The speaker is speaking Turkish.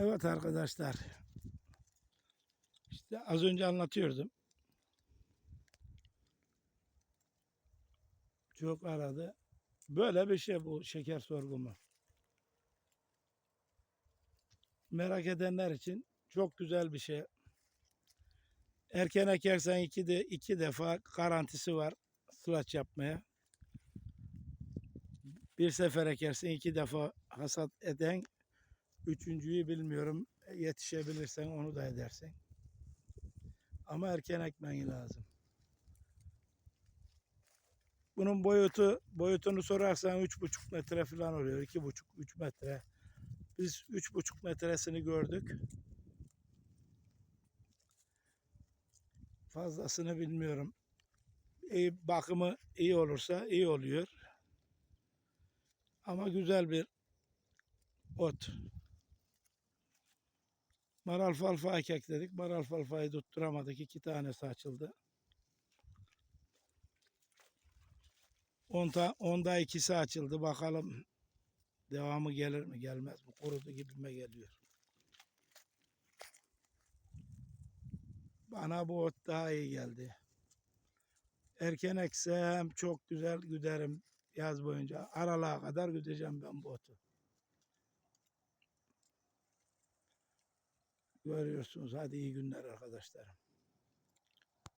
Evet arkadaşlar. İşte az önce anlatıyordum. Çok aradı. Böyle bir şey bu şeker sorgumu. Merak edenler için çok güzel bir şey. Erken ekersen iki, de, iki defa garantisi var sılaç yapmaya. Bir sefer ekersen iki defa hasat eden Üçüncüyü bilmiyorum. Yetişebilirsen onu da edersin. Ama erken ekmen lazım. Bunun boyutu boyutunu sorarsan üç buçuk metre falan oluyor. iki buçuk, üç metre. Biz üç buçuk metresini gördük. Fazlasını bilmiyorum. İyi, bakımı iyi olursa iyi oluyor. Ama güzel bir ot. Maral falfa ekekledik. Maral falfayı tutturamadık. İki tanesi açıldı. Onda, onda ikisi açıldı. Bakalım devamı gelir mi gelmez mi? Kurudu gibime geliyor. Bana bu ot daha iyi geldi. Erken eksem çok güzel güderim yaz boyunca. Aralığa kadar güdeceğim ben bu otu. Görüyorsunuz. Hadi iyi günler arkadaşlarım.